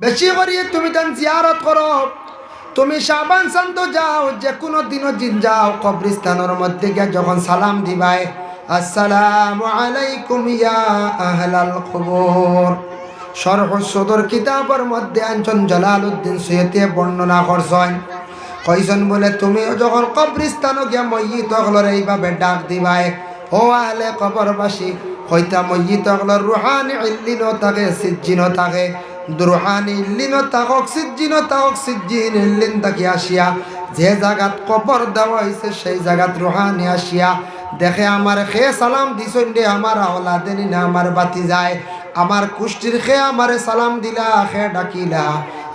বেশি করিয়ে তুমি তান জিয়ারত করো। তুমি সাবান শান্ত যাও যে কোনো দিনও জিন যাও কবরিস্তানের মধ্যে গিয়ে যখন সালাম দিবাই আসসালাম আলাইকুম ইয়া আহলাল খবর সরহ সদর কিতাবের মধ্যে আঞ্চন জলাল উদ্দিন সৈয়দে বর্ণনা করছেন। কইসন বলে তুমি যখন কবরিস্তানো গিয়া মইত হলর এইভাবে ডাক দিবাই ও আহলে কবরবাসী হইতা মইত হলর রুহানি ইল্লিনও থাকে, সিজ্জিনও থাকে। দুরহানি ইল্লিনও তাকক সিজ্জিনও তাকক সিজ্জিন ইল্লিন তাকি আসিয়া, যে জায়গাত কবর দেওয়া হয়েছে সেই জায়গাত রুহানি আসিয়া, দেখে আমার খে সালাম দিছন দে আমার আওলা দেনি না আমার বাতি যায়। আমার কুষ্টির খে আমারে সালাম দিলা, খে ডাকিলা।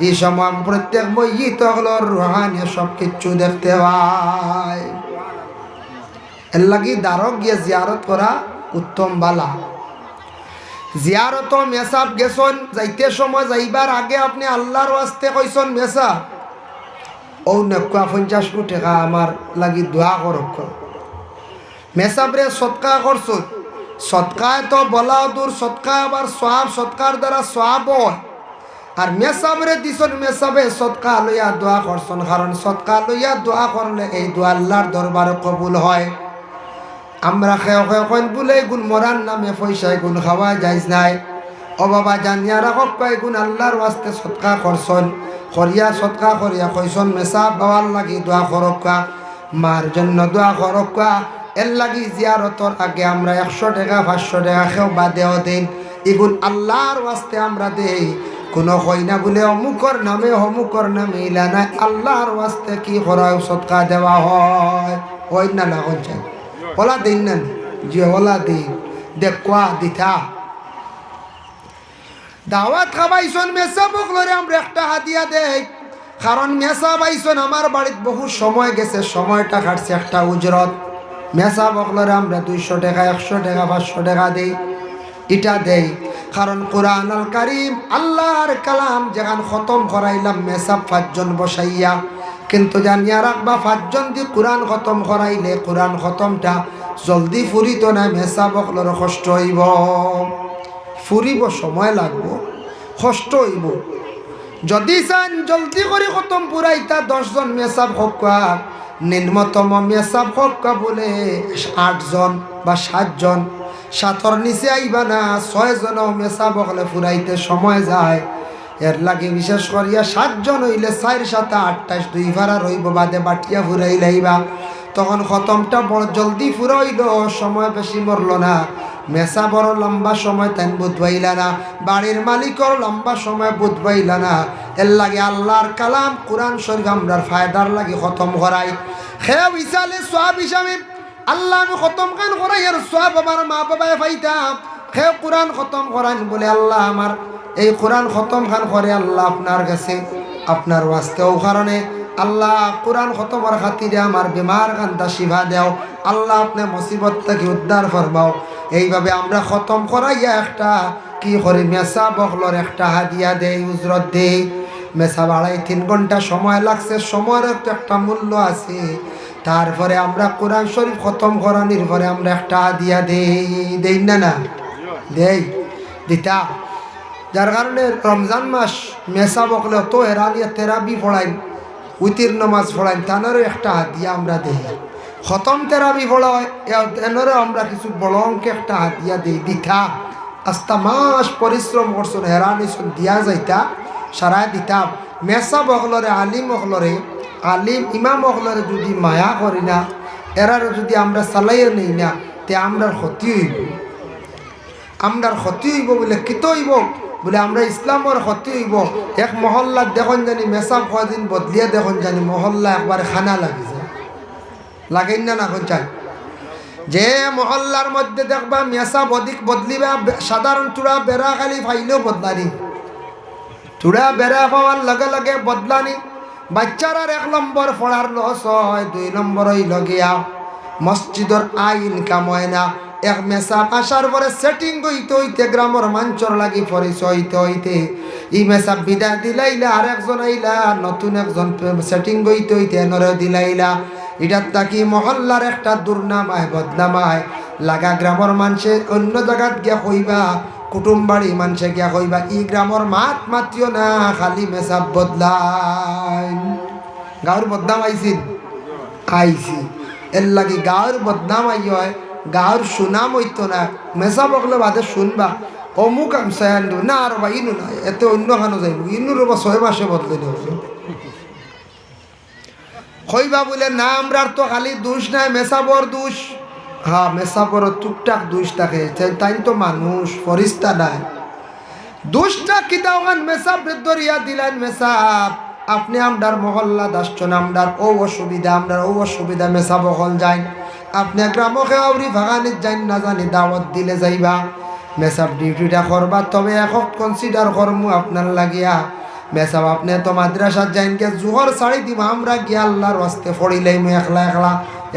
এই সময় প্রত্যেক মయ్যিত হলো রুহানি সব কিচ্ছু দেখতে পায়। এর লাগি দ্বারক গিয়ে জিয়ারত করা উত্তম বালা। জিয়ারত মেসাব গেছন, যাইতে সময় যাইবার আগে আপনি আল্লাহর ওয়াস্তে কইছন মেসাব ও নেকুয়া পঞ্চাশ কোটি টাকা আমার লাগি দোয়া করক মেসাবরে সৎকা করছুন সৎকায় তো বলা দূর সৎকা আবার সব সৎকার দ্বারা সব আর মেসাবরে দিছন মেসাবে সৎকা লইয়া দোয়া করছন কারণ সৎকা লইয়া দোয়া করলে এই দোয়া আল্লাহর দরবারে কবুল হয়। আমরা খেয়ে খেয়ে কইন বলে গুণ মরার নামে পয়সায় গুণ খাওয়া যাইজ নাই। ও বাবা জানিয়া রাখক কয় গুণ আল্লাহর ওয়াস্তে সৎকা করছন, করিয়া সৎকা করিয়া কইসন মেসা বাবার লাগি দোয়া করকা মার জন্য দোয়া করকা এর লাগি জিয়ারতর আগে আমরা একশো টাকা, পাঁচশো টাকা খেও বা দেও দিন। এগুন আল্লাহর ওয়াস্তে আমরা দেই। কোনো কই না বলে অমুকর নামে অমুকর নামে ইলা নাই। আল্লাহর ওয়াস্তে কি করা সৎকা দেওয়া হয়। ওই না না হচ্ছে ওলা দিন না যে ওলা দিন দেখুয়া দিথা দাওয়াত খাবাইছন মেসা বকলরে আমরা একটা হাতিয়া দেই কারণ মেসা বাইছন আমার বাড়িত বহু সময় গেছে সময়টা কাটছে একটা উজরত মেসা বকলরে আমরা দুইশো টাকা একশো টাকা পাঁচশো টাকা দেই এটা দেই কারণ কোরআন আল কারিম আল্লাহর কালাম যেখান খতম করাইলাম মেসাব পাঁচজন বসাইয়া কিন্তু জানিয়া রাখবা পাঁচজন দি কোরআন খতম করাইলে কোরআন খতমটা জলদি ফুরিত না, মেসা বকলর কষ্ট হইব। ফুরিব সময় লাগব, কষ্ট হইব। যদি চান জলদি করে খতম পুরাইতা, দশজন মেসাব হকা নিম্নতম মেসাব হকা বলে আটজন বা সাতজন, সাতর নিচে আইবা না, ছয়জনও মেসাব হলে ফুরাইতে সময় যায়। এর লাগে বিশেষ করিয়া সাতজন হইলে চার সাথে আটটাইশ দুই ভাড়া রইব, বাদে বাটিয়া ফুরাই লাইবা। তখন খতমটা বড় জলদি ফুরাইল, সময় বেশি মরল না। মেসা বড় লম্বা সময় তেন বুধবাইলা না। বাড়ির মালিকর লম্বা সময় বুধবাইলা না। এর লাগে আল্লাহর কালাম, কোরআন শরীফ আমরার ফায়দার লাগে খতম করাই। খেয়াব হিসালে সব হিসাবে, আল্লাহ আমি খতম কান করাই? আর সব আমার মা বাবায় পাইতাম। খেয়ে কোরআন খতম করান বলে আল্লাহ আমার। এই কোরআন খতম খান করে আল্লাহ আপনার কাছে আপনার ওয়াস্তেও কারণে। আল্লাহ কোরআন খতমর খাতিরে আমার বেমার কান্দা শিভা দেও। আল্লাহ আপনি মুসিবত থেকে উদ্ধার করবাও এইভাবে আমরা খতম করাইয়া একটা কি করি, মেসা বকলর একটা হাদিয়া দেই, উজরত দেই। মেসা বাড়াই তিন ঘণ্টা সময় লাগছে, সময়ের তো একটা মূল্য আছে। তারপরে আমরা কোরআন শরীফ খতম করানির পরে আমরা একটা হাদিয়া দেই দেই না না? দেই, দিতা। যার কারণে রমজান মাস মেসা বকলে তো এরানিয়া তেরাবি পড়াইন উতির নমাজ পড়াইন তানেরও একটা হাতিয়া আমরা দেই খতম তেরাবি পড়ায় এনেরও আমরা কিছু বড় অঙ্কে একটা হাতিয়া দেই। দিতা আস্তা মাস পরিশ্রম করছুন হেরানিছুন দিয়া যাইতা। সারাই দিতাম মেসা বকলরে আলিম অকলরে আলিম ইমাম অকলরে যদি মায়া করি না এরার যদি আমরা চালাইও নেই না তে আমরা ক্ষতি হইব। আমরার ক্ষতি হইব বলে কিত হইব বলে আমরা ইসলামর ক্ষতি হইব। এক মহল্লাত দেখুন জানি মেসাব কদিন বদলিয়া দেখুন জানি মহল্লা একবার খানা লাগি যায়। লাগেন না না চাই। যে মহল্লার মধ্যে দেখবা মেসাব অধিক বদলিবা সাধারণ চূড়া বেড়া খালি ফাইলেও বদলানি। চূড়া বেড়া পাওয়ার লগে লগে বদলানি। বাচ্চারার এক নম্বর পড়ার লস হয়, দুই নম্বর হইল গিয়া মসজিদর আইন কাম হয় না। এক মেসাব আসার পরে সেটিং হইতে হইতে গ্রামের মাঞ্চর লাগি পরিচয় হইতে হইতে। ই মেসাব বিদায় দিলাইলা আর একজন আইলা, নতুন একজন সেটিং হইতে হইতে এনরে দিলাইলা। এটার তাকি মহল্লার একটা দুর্নাম আয় বদনাম বদনামায়। লাগা গ্রামের মানুষে অন্য জায়গাত গিয়া কইবা কুটুম বাড়ি মানুষে গিয়া কইবা ই গ্রামর মাত মাতিও না, খালি মেসাব বদলাই গাঁর বদনাম আইছিল আইছি এর লাগি গাঁর বদনাম আই হয়। গাঁর সুনাম হইতো না। মেসা বকলে বাদে শুনবা, অমুক আমি সায়ান্ডু না আর বা ইনু না এতে অন্য খানো যাইব। ইনু বা ছয় মাসে বদলে নেব কইবা বলে, না আমরার তো খালি দোষ নাই মেসাবর দোষ। হ্যাঁ মেসাবর টুকটাক দোষ থাকে, তাই তো মানুষ ফরিস্তা নাই। দোষটা কিতা ওখান মেসাব দরিয়া দিলেন মেসাব আপনি আমদার মহল্লা দাসছেন আমদার ও অসুবিধা আমদার ও অসুবিধা মেসা বহল যাই আপনি গ্রামকে আউরি ভাগানিত যাই না জানি দাওয়াত দিলে যাইবা। মেসাব ডিউটিটা করবা, তবে একক কনসিডার করমু আপনার লাগিয়া। মেসাব, আপনি তো মাদ্রাসার যাইন কে জুহর ছাড়ি দিব আমরা গিয়া আল্লাহর ওয়াস্তে ফড়িলেই মু একলা একলা।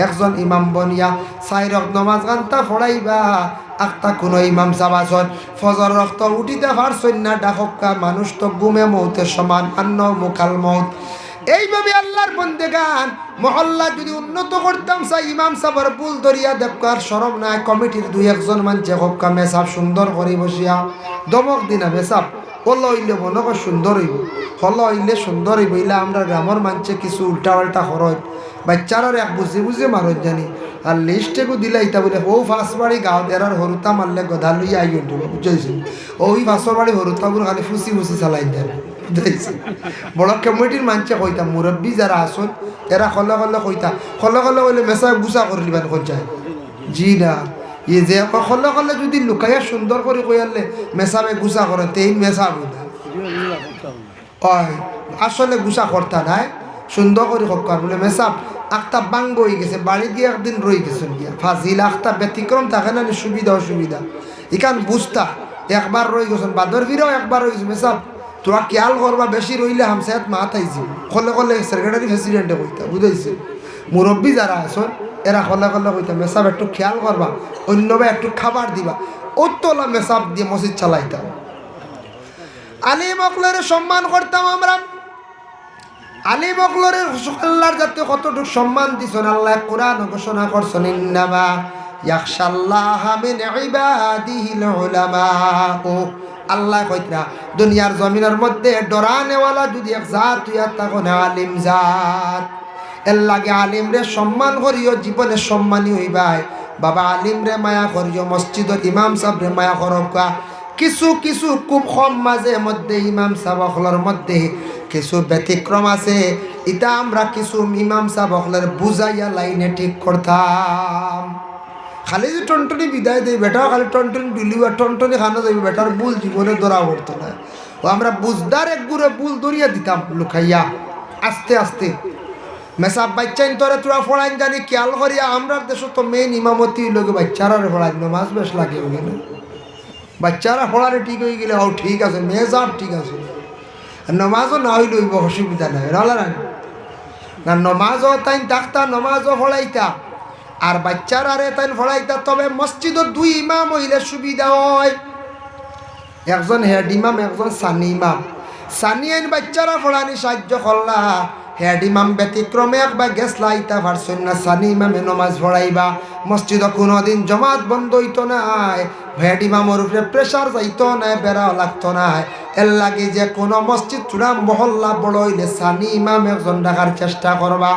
একজন ইমাম বনিয়া সাইরক নমাজ গান্তা ফড়াইবা। আখতা কোনো ইমাম সাবাসন ফজর রক্ত উঠিতে পারছই না ডাকক্কা মানুষ তো গুমে মৌতের সমান, আন্ন মুখাল মৌত। এইভাবে আল্লাহর বন্দে গান মহল্লা যদি উন্নত করতাম, চাই ইমাম সাবার বুল দরিয়া দেখবার সরম নাই, কমিটির দুই একজন মানছে হক্কা মেসাব, সুন্দর করি বসিয়া দমক দিনা মেসাব। হল হইলে মনে কর সুন্দর হইব হল হইলে সুন্দর হইব, ইলা আমরা গ্রামের মানছে কিছু উল্টা পাল্টা খরচ। বাচ্চারার এক বুঝে বুঝে মারত জানি। আর লিস্টেকো দিলে ইতা বলে, ও ফাঁস বাড়ি গাঁও দেরার হরুতা মারলে গধা লইয়া আই উঠব বুঝাইছিল ওই ফাঁসর বাড়ি হরুতাগুলো খালি ফুসি ফুসি চালাই দেন বুঝাইছে বড় কমিটির মানছে কইতা মুরব্বী যারা আসল এরা কলে কলে কইতা। কলে কলে কইলে মেসা গুছা করে দিবেন কঞ্চায় জি না ই যে কলে কলে যদি লুকাইয়া সুন্দর করে কইয়ালে মেসাবে গুছা করে তেই মেসা হয় আসলে গুছা কর্তা নাই সুন্দর করে হকার বলে মেসাব আখতা বাঙ্গ হয়ে গেছে বাড়ি গিয়ে একদিন রয়ে গেছেন গিয়া। ফাজিল আখতা ব্যতিক্রম থাকে না সুবিধা অসুবিধা? ইকান বুঝতা একবার রয়ে গেছেন বাদর ফিরেও একবার রয়ে গেছে মেসাব তোরা খেয়াল করবা, বেশি রইলে হামসায়াত মা থাইছি কলে কলে সেক্রেটারি প্রেসিডেন্টে কইতা, বুঝাইছে। মুরব্বী যারা আছেন এরা কলে কলে কইতা, মেসাব একটু খেয়াল করবা অন্যভাবে একটু খাবার দিবা। ওতলা মেসাব দিয়ে মসজিদ চালাইতাম। আলিম অকলের সম্মান করতাম আমরা। আলিম অকলরের আল্লাহর যাতে কতটুকু সম্মান দিছেন, আল্লাহ কোরআন ঘোষণা করছেন, ইন্নামা আল্লাহ কইতরা দুনিয়ার জমিনের মধ্যে ডরানেওয়ালা যদি এক জাত তুইয়া তখন আলিম জাত। এর লাগে আলিম রে সম্মান করিও, জীবনে সম্মানী হইবাই। বাবা আলিম রে মায়া করিও মসজিদর ইমাম সাহেব রে মায়া করকা কিছু কিছু খুব কম মাঝে মধ্যে ইমাম সাবকলের মধ্যে কিছু ব্যতিক্রম আছে। এটা আমরা কিছু ইমাম সাবকলের বুঝাইয়া লাইনে ঠিক করতাম। খালি যে টনটনি বিদায় দেয় বেটাও খালি টনটনি ডুলিবা টনটনি খানো যাবে বেটার বুল জীবনে ধরা পড়তো না। ও আমরা বুঝদার এক গুড়ে বুল দরিয়া দিতাম, লুকাইয়া, আস্তে আস্তে। মেসাব বাচ্চাইন তোরে তোরা ফড়াইন জানি, খেয়াল করিয়া আমরা দেশ তো মেইন ইমামতি লোকে বাচ্চারা ফড়াইন, নমাজ বেশ লাগে ওই ওখানে। বাচ্চারা পড়ারে ঠিক হয়ে গেলে, ও ঠিক আছে মেয়ে মেজাব ঠিক আছে। নমাজও না হইলে অসুবিধা নাই, রলা না, নমাজও তাই তাকতা নমাজও ফড়াইতা। আর বাচ্চারা রে তাই ফড়াইতা তবে মসজিদত দুই ইমাম হইলে সুবিধা হয়। একজন হেড ইমাম, একজন সানি ইমাম। সানি আইন বাচ্চারা ফড়ানি সাহায্য করলা। হেড ইমাম ব্যতিক্রমে একবার গেছ লাইতা পারছেন না, সানি ইমামে নমাজ পড়াইবা মসজিদ কোনোদিন জমাত বন্ধ হইতো নাই। হেড ইমামর উপরে প্রেশার যাইতো নাই, বেড়াও লাগতো নাই। এর লাগে যে কোনো মসজিদ চূড়াম মহল্লা বড় হইলে সানি ইমাম একজন ডাকার চেষ্টা করবা।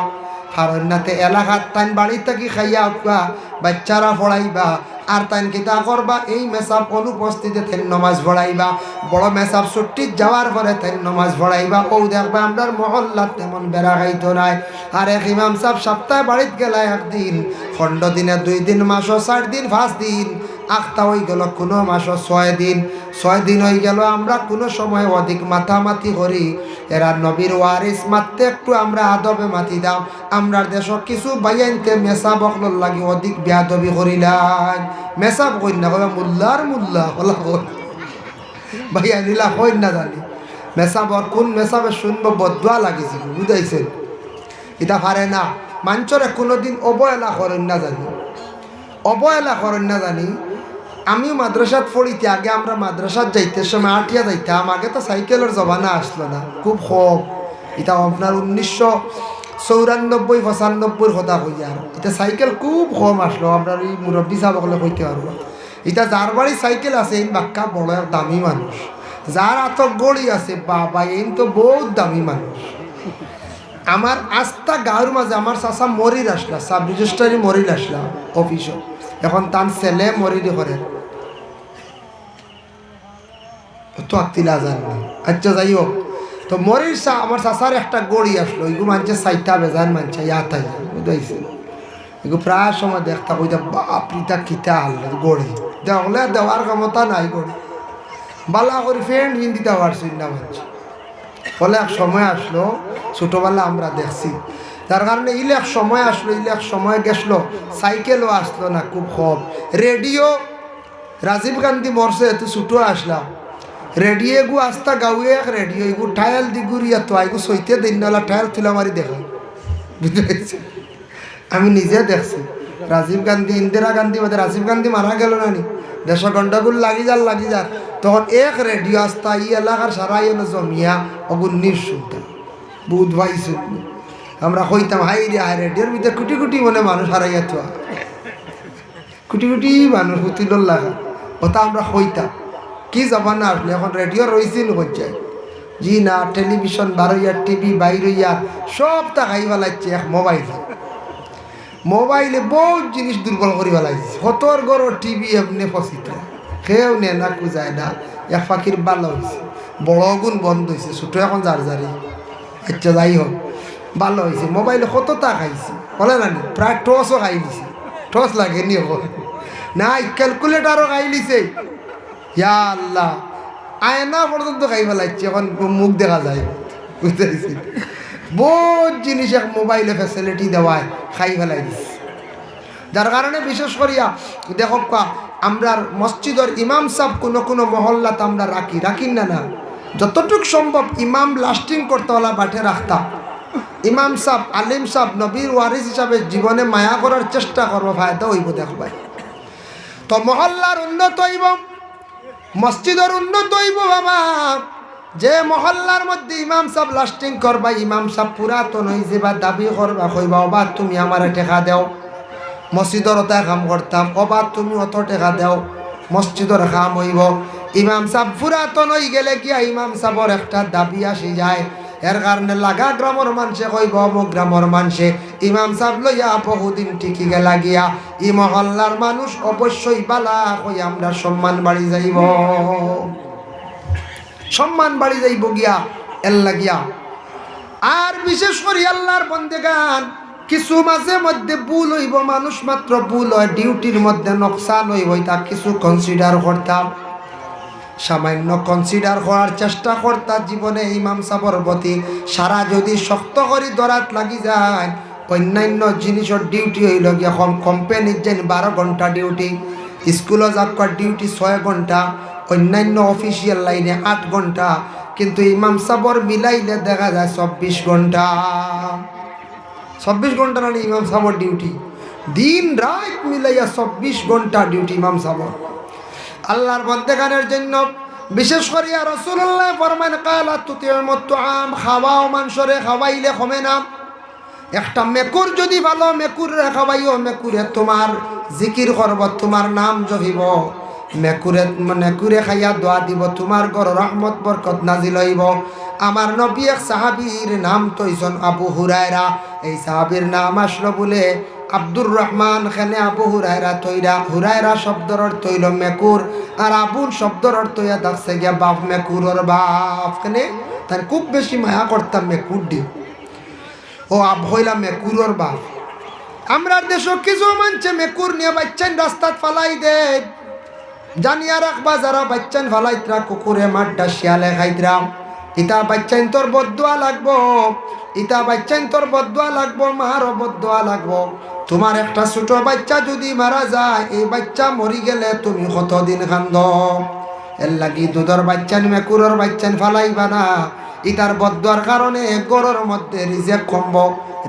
ফারন্যাতে এলাকার তাইন বাড়ি থাকি খাইয়া উঠবা, বাচ্চারা পড়াইবা, আর তাইন কিতা করবা, এই মেসাব অনুপস্থিতিতে থেন নমাজ পড়াইবা। বড় মেসাব ছুটির যাওয়ার পরে থেন নমাজ পড়াইবা। ও দেখবা আমরার মহল্লার তেমন বেড়া খাইতো নাই। আর এক ইমাম সাহেব সপ্তাহে বাড়িত গেলা একদিন, খণ্ড দিনে দুই দিন, মাসও চার দিন, পাঁচ দিন। আখতা হয়ে গেল কোনো মাসও ছয় দিন। ছয় দিন হয়ে গেল আমরা কোনো সময় অধিক মাথামাতি করি। এরা নবীর ওয়ারিস মারতে একটু আমরা আদবে মাতি দাম আমরার দেশ কিছু বাইয়াইনতে মেসা বকলর লাগি অধিক বেয়াদবি করিলাম। কই না কবে মুল্লার মুল্লা হলা ভাইয়া কই না জানি। মেসাবর কোন মেসাবে শুনব বদুয়া লাগিছিল বুঝাইছেন? এটা পারে না। মাঞ্চরে কোনোদিন অবহেলা করেন না জানি। অবহেলা করেন না জানি। আমিও মাদ্রাসাত পড়িতে, আগে আমরা মাদ্রাসাত যাইতে সময় আটিয়া যাইতাম, আগে তো সাইকেলের জমানা আসলো না, খুব কম এটা আপনার উনিশশো চৌরানব্বই পঁচানব্বইর কথা কই আর। এটা সাইকেল খুব কম আসলো, আমরা এই মুরব্বী সাহেবকলে কইতে পারব। এটা যার বাড়ি সাইকেল আছে, এই বাক্কা বড় দামি মানুষ। যার এত গড়ি আছে, বাবা, এই তো বহুত দামি মানুষ। আমার আস্থা গাঁর মাঝে আমার চাষা মরির আসলা, সাব রেজিস্ট্রারি মরির আসলা অফিসও এখন তার ছেলে মরির করে তো আত্মিলা জানি আচ্ছা যাই হোক তো মরির সা আমার চাষার একটা গড়ি আসলো। এগু মানছে সাইতা বেজান, মানছে ইয়াতাই। বুঝাইছে এগু প্রায় সময় দেখতা কইতা বাপরিতা কিতা আনলে গড়ি। দেখলে দেওয়ার ক্ষমতা নাই গড়ি। বালা করে ফ্রেন্ড হিন্দিতে পারছি না মানছে ফলে এক সময় আসলো, ছোটোবেলা আমরা দেখছি। তার কারণে ইলে এক সময় আসলো, ইলে এক সময় গেছলো সাইকেলও আসলো না, খুব কম। রেডিও, রাজীব গান্ধী মরছে, এত ছুটো আসলাম। রেডিও গু আস্তা গাউয়ে এক রেডিও এগু টায়াল দি গুড়িয়া তো আইগু সইতে দিন নালা টায়াল তুলা মারি দেখা। বুঝতে আমি নিজে দেখছি। রাজীব গান্ধী, ইন্দিরা গান্ধী বাদে রাজীব গান্ধী মারা গেল না নি? দেশ গন্ডাগুল লাগি যার লাগি যার। তখন এক রেডিও আস্তা ই এলাকার সারা ইয়ে জমিয়া অগুন শুনতাম বুধ ভাই শুননি আমরা কইতাম, হাই রে, হাই রেডিওর ভিতরে কুটি কুটি মনে মানুষ হারাইয়া তো কুটি কুটি মানুষ হুতিল লাগা ওটা আমরা কইতাম। কি জমানা আসলে এখন রেডিও রয়েছে হচ্ছে জি না টেলিভিশন বারোয়ার টিভি বাইরইয়ার সব তা খাই ফেলাচ্ছে এক মোবাইল মোবাইলে বহুত জিনিস দুর্বল করে ফেলাইছে হতর গড় টিভি এমনি ফসিত সেও নে না কুজায় না, এক পাখির ভালো হয়েছে বড় গুণ বন্ধ হয়েছে ছোটো এখন যার যারি আচ্ছা যাই হোক ভালো হয়েছে মোবাইলে কত তা খাইছে? বলে না নি? প্রায় টসও খাই দিছে। টস লাগেনি এখন। না ক্যালকুলেটারও খাই লিছে ইয়া আল্লাহ। আয়না পর্যন্ত খাই ফেলাইছে, এখন মুখ দেখা যায়। বুঝতে পারছি বহুত জিনিস এক মোবাইলে ফ্যাসিলিটি দেওয়ায়, খাই ফেলাই দিছে। যার কারণে বিশেষ করিয়া দেখো আমরা মসজিদের ইমাম সাহ কোনো কোনো মহল্লাতে আমরা রাখি রাখি না না। যতটুক সম্ভব ইমাম লাস্টিং করতে হলা বাঠে রাখতাম। ইমাম সাহ আলিম সাহ নবীর ওয়ারিস হিসাবে জীবনে মায়া করার চেষ্টা করব, ফায়দা হইব দেখবাই তো মহল্লার উন্নত হইব। মসজিদের উন্নত হইব বাবা। যে মহল্লার মধ্যে ইমাম সাহ লাস্টিং করবা, ইমাম সাহ পুরাতন হয়েছে যাবা দাবি করবা, কইবা বা তুমি আমার টেকা দেও। মসজিদর ওটা কাম করতাম। অবা, তুমি অত টেকা দেও। মসজিদর কাম হইব। ইমাম সাহ পুরাতন হয়ে গেলে গিয়া ইমাম সাহর একটা দাবি আসি যায়। এর কারণে লাগা গ্রামের মানুষে কইব, অমুক গ্রামের মানুষে। ইমাম সাহেব লইয়া বহুদিন টিকি গেলা গিয়া ই মহল্লার মানুষ অবশ্যই বালা কই আমরা সম্মান বাড়ি যাইব। সম্মান বাড়ি যাইব গিয়া এল্লা গিয়া আর বিশেষ করে আল্লাহর বন্দেগান, কিছু মাঝে মধ্যে ভুল হইব, মানুষ মাত্র ভুল হয়, ডিউটির মধ্যে নকশান হইব তা কিছু কনসিডার করতাম। সামান্য কনসিডার করার চেষ্টা করতাম জীবনে ইমাম সাবর প্রতি সারা যদি শক্ত করে দরাত লাগি যায়, অন্যান্য জিনিসের ডিউটি হইল কম কোম্পানির যেন বারো ঘণ্টা ডিউটি স্কুলে যাবার ডিউটি ছয় ঘণ্টা, অন্যান্য অফিসিয়াল লাইনে আট ঘণ্টা, কিন্তু ইমাম সাবর মিলাইলে দেখা যায় চব্বিশ ঘণ্টা। চব্বিশ ঘণ্টা মানে ইমাম সাবর ডিউটি দিন রাত মিলাইয়া চব্বিশ ঘণ্টা ডিউটি ইমাম সাবর আল্লাহর বন্দেগানের জন্য, বিশেষ করিয়া রসুল্লাহ ফরমান কালা মতো আম খাওয়াও মাংসরে খাওয়াইলে কমে না। একটা মেকুর যদি ভালো, মেকুরে খাওয়াইও, মেকুরে তোমার জিকির করব, তোমার নাম জহিব মেকুরে মেকুরে খাইয়া দোয়া দিব, তোমার ঘর রহমত, বরকত নাজিল হইব। আমার নবী এক সাহাবীর নাম তৈজন আবু হুরায়রা। এই সাহাবীর নাম আসলো বলে আব্দুর রহমান খানে আবু হুরায়রা তৈরা। হুরায়রা শব্দর অর্থ হইল মেকুর। আর আবুর শব্দর অর্থ হইয়া দেখছে গিয়া বাপ মেকুরর বাপ। খানে তার খুব বেশি মায়া করতাম মেকুর দি ও আব হইলাম মেকুরর বাপ। আমরার দেশ কিছু মানছে মেকুর নিয়ে বাচ্চান রাস্তাত ফালাই দে জানিয়া রাখবা, যারা বাচ্চান ফালাইতরা, কুকুরে মাঠটা শিয়ালে খাইতরা। ইতা বাচ্চান তোর বদুয়া লাগবো। ইতা বাচ্চান তোর বদুয়া লাগবো, মারও বদুয়া লাগবো। তোমার একটা ছোট বাচ্চা যদি মারা যায় এই বাচ্চা মরি গেলে তুমি কতদিন কান্দ? এর লাগি দুধর বাচ্চান মেকুরর বাচ্চান ফালাইবা না। ইতার বদুয়ার কারণে গরর মধ্যে রিজেক কমব,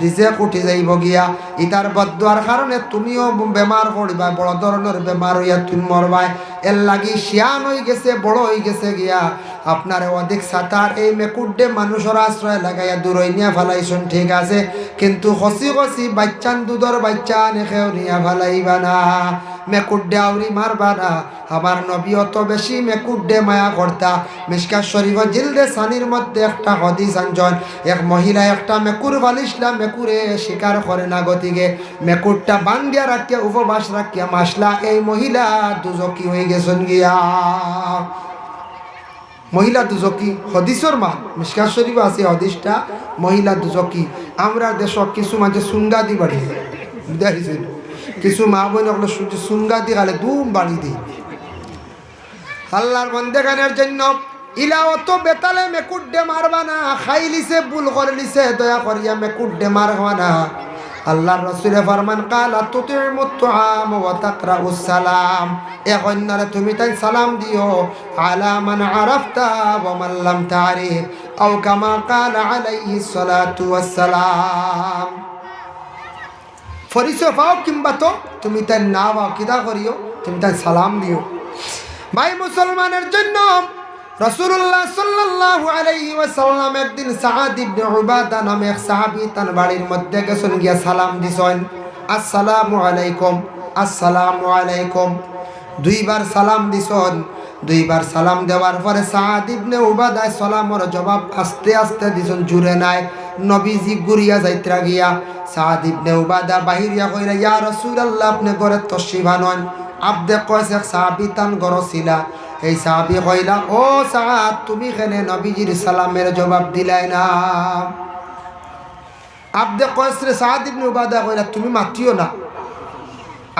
রিজেক উঠে যাইব গিয়া। ইতার বদুয়ার কারণে তুমিও বেমার পড়িবা, বড় ধরনের বেমার হইয়া তুমি মরবাই। এর লাগি শিয়ান হয়ে গেছে, বড় হয়ে গেছে গিয়া। আপনার অধিক সাঁতার, এই মেকুডে মানুষের আশ্রয় লাগাইয়া দূরই নিয়ে ফেলাইছুন ঠিক আছে। কিন্তু হসি হসি বাচ্চান দুধর বাচ্চা নেখেও নিয়ে ফেলাইবা না। মেকুড্ডে আউরি মারবা না। আমার নবী অত বেশি মেকুড্ডে মায়া করতা। মিসকা শরীফ জিলদে সানির মধ্যে একটা হদিস আঞ্জন। এক মহিলা একটা মেকুর বালিশলা মেকুরে শিকার করে না গতিকে। মেকুরটা বান্ধিয়া রাখিয়া, উপবাস রাখিয়া মাসলা, এই মহিলা দুজকি হয়ে গেছেন গিয়া। মহিলা দুজকি, হদিসর মা মিসকার শরীফ আছে হদিসটা, মহিলা দুজকি, আমরা দেশ কিছু মাঝে সুঙ্গা দি বাড়ি। দেখিছেন কিছু মা বোন ওগুলো সূর্য সুঙ্গা দি খালে দুম বাড়ি দিই আল্লাহর বন্দেগানের জন্য ইলা অত বেতালে মেকুড্ডে মারবা না, খাইলিছে, ভুল করে লিছে দয়া করিয়া মেকুড্ডে মারবা না। আল্লাহর রসুলে ফরমান, কালা তুতির মুত্তাম ওয়া তাকরাউস সালাম। এ কন্যারে, তুমি তাই সালাম দিও, আলা মান আরাফতা ওয়া মান লাম আও কামা কালা আলাইহিস সালাতু ওয়াস সালাম। ফরিসে পাও কিংবা তো, তুমি তাই না পাও কিদা করিও, তুমি তাই সালাম দিও। ভাই, মুসলমানের জন্য রসুল্লাহ সাল্লাল্লাহু আলাইহি ওয়াসাল্লাম একদিন সাআদ ইবনে উবাদা নামে এক সাহাবী তার বাড়ির মধ্যে গেছেন, গিয়া সালাম দিছেন। আসসালামু আলাইকুম আসসালামু আলাইকুম। দুইবার সালাম দিছেন। দুইবার সালাম দেওয়ার পরে ইবনে উবাদায় সালামর জবাব আস্তে আস্তে দিছেন, জুড়ে নাই। নবীজি গুরিয়া যাইত্রা গিয়া সাআদ ইবনে উবাদা বাহিরিয়া কইরা, ইয়া রাসূলুল্লাহ, আপনি ঘরে তশরিফ আনন আব্দে এক সাহাবি তান গড় ছিলা এই সাহাবি কইলা, ও সাহাদ তুমি কেনে নবীজির সালামের জবাব দিলাই না? আব্দে কয়েস রে সাহাদ ইবনে উবাদা কইলা, তুমি মাতিও না।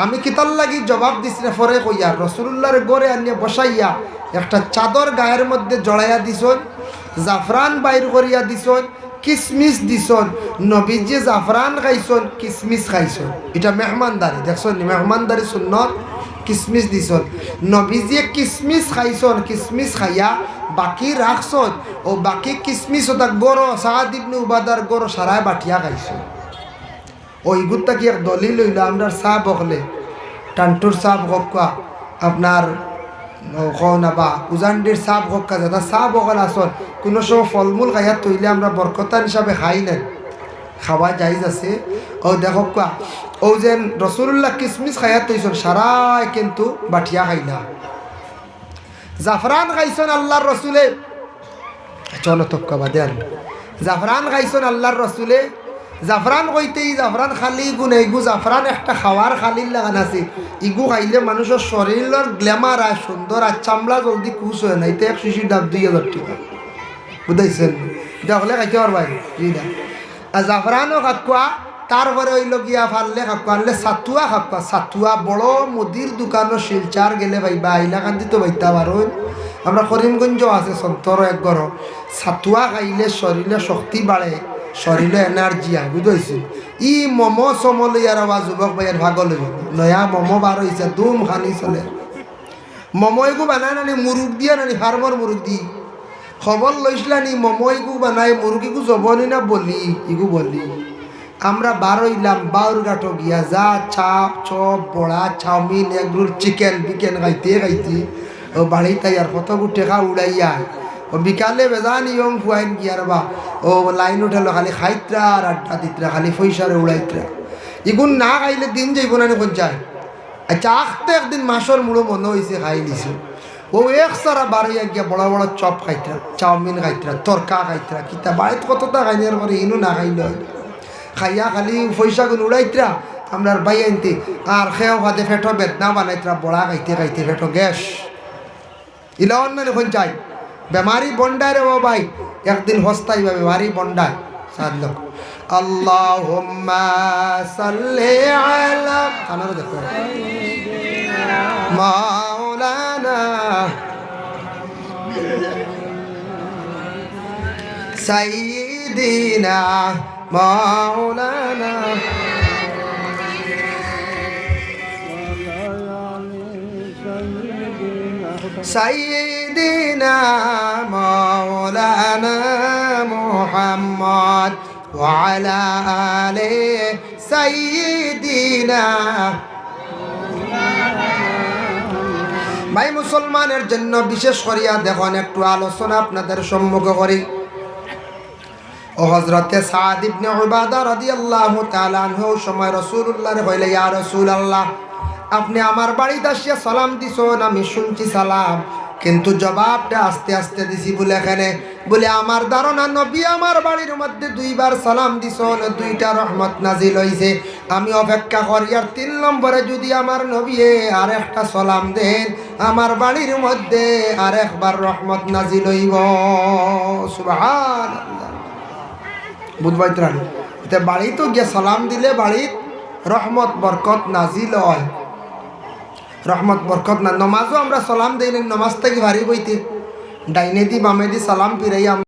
আমি কিতার লাগি জবাব দিছিলে পরে কইয়া রসুল্লাহর গড়ে আনিয়ে বসাইয়া একটা চাদর গায়ের মধ্যে জড়াইয়া দিছন, জাফরান বাইর করিয়া দিছন কিসমিস দিছন, নবীজি জাফরান খাইছন, কিসমিস খাইছন। এটা মেহমানদারি, দেখছন? মেহমানদারি সুন্নত, কিসমিস দিছন। নবীজিয়ে কিসমিস খাইছন, কিসমিস খাইয়া বাকি রাখছন। ও বাকি কিসমিস ওটা গরো সাহাদ ইবনে উবাদার গরো সারায় বাটিয়া খাইছন। ওই গুত্তা কি এক দলিল হইল? আমরা চাহ বকলে টান্টুর চাহ বকা আপনার বা উজানডির চাহ বকা যেটা চাহ বকল আসল কোনো সময় ফলমূল খাইয়া তৈলে আমরা বরকতান হিসাবে খাই নেন খাওয়া যাইজ আছে। ও দেখো কোয়া ও যেন রসুল্লাহ কিসমিস খাইয়া তৈছন সারাই কিন্তু বাঠিয়া খাইলা জাফরান খাইছন আল্লাহর রসুলে চলো তক্কা বাদে জাফরান খাইছন আল্লাহর রসুলে জাফরান কইতেই জাফরান খালি নেই। ইগু জাফরান একটা খাওয়ার খালির লাগান আছে ইগু খাইলে মানুষের শরীরের গ্ল্যামার আর সুন্দর আর চামড়া জলদি কুচ হয় না। এটা এক শিশির দাম দুই হাজার টাকা। বুঝাইছেন এটা হলে খাইতে পারবাই না। আর জাফরানও খাকুয়া তারপরে হইল গিয়া ফারলে খাকুয়া আনলে সাতুয়া খাকুয়া সাতুয়া বড় মুদির দোকানও শিলচার গেলে ভাইবা আইলাকান্দি তো বাইতা পারোন আমরা করিমগঞ্জ আছে সন্তর এক গড় সাতুয়া খাইলে শরীরে শক্তি বাড়ে শরীরে এনার্জি আয় বুঝেছি ই মমো চমো লইয়ার আবার যুবক ভাইয়ের ভাগ লই নয়া মমো বার হয়েছে দুম খানি চলে। মমো এগু বানায় নানি মুরুগ দিয়া নানি ফার্মর মুরুগ দি। খবর লইছিলা নি, মমো এগু বানাই মুরুগ জবনি না বলি ইগু বলি। আমরা বার হইলাম বাউর গাঠো গিয়া, যা চাপ, চপ বড়া চাউমিন এগরোল চিকেন, বিকেন, খাইতে খাইতে। ও বাড়ি তাই আর কত টেকা উড়াইয়া ও বিকালে বেজান ইয়ং ফুয়াইন গিয়ার বা? ও লাইন উঠালো, খালি খাইত্রা আর আড্ডা দিত্রা, খালি পয়সারে উড়াইত্রা। ইগুন না খাইলে দিন যাইব না কোন যায় আচ্ছা আখতে একদিন মাসর মুড়ো মনে হয়েছে খাই নিছে। ও এক সারা বাড়াইয়া গিয়া বড় বড় চপ খাইত্রা চাউমিন খাইত্রা তরকা খাইত্রা কিতা বাড়িতে কতটা খাইনের পরে ইনু না খাইল খাইয়া খালি পয়সা গুণ উড়াইত্রা আমরার বাই আনতে আর খেয়েও খাতে ফেটো বেদনা বানাইত্রা বড়া খাইতে খাইতে ফেটো গ্যাস ইলা অন্য এখন চাই বেমারি বন্ডায় রে ভাই। একদিন হস্তাই বা বেমারি বন্ডায়। সাত লোক। আল্লাহুম্মা সাল্লি আলা কানারে দেখো মাওলানা। সাইয়্যিদিনা মাওলানা। سيدنا مولانا محمد وعلى آله سيدنا ভাই মুসলমানের জন্য বিশেষ করিয়া দেখুন একটু আলোচনা আপনাদের সম্মুখ করি ও হজরতে সাদ ইবনে উবাদা রাদিয়াল্লাহু তাআলা আনহু সময় রাসূলুল্লাহর কইলে ইয়া রাসূলুল্লাহ আপনি আমার বাড়িতে আসিয়া সালাম দিছন আমি শুনছি সালাম কিন্তু জবাবটা আস্তে আস্তে দিছি বলে এখানে, বলে, আমার ধারণা নবী আমার বাড়ির মধ্যে দুইবার সালাম দিছন দুইটা রহমত নাজিল হইছে। আমি অপেক্ষা করি, আর তিন নম্বরে যদি আমার নবী আর একটা সালাম দেন, আমার বাড়ির মধ্যে আর একবার রহমত নাজিল হইব। সুবহান বুধবাই বাড়ি তো গিয়ে সালাম দিলে বাড়ির রহমত, বরকত নাজিল হয়। রহমত, বরকত না। নমাজও আমরা সালাম দিই নমাজ থেকে ভারী বইতে ডাইনে দি, বামে দি সালাম ফিরাই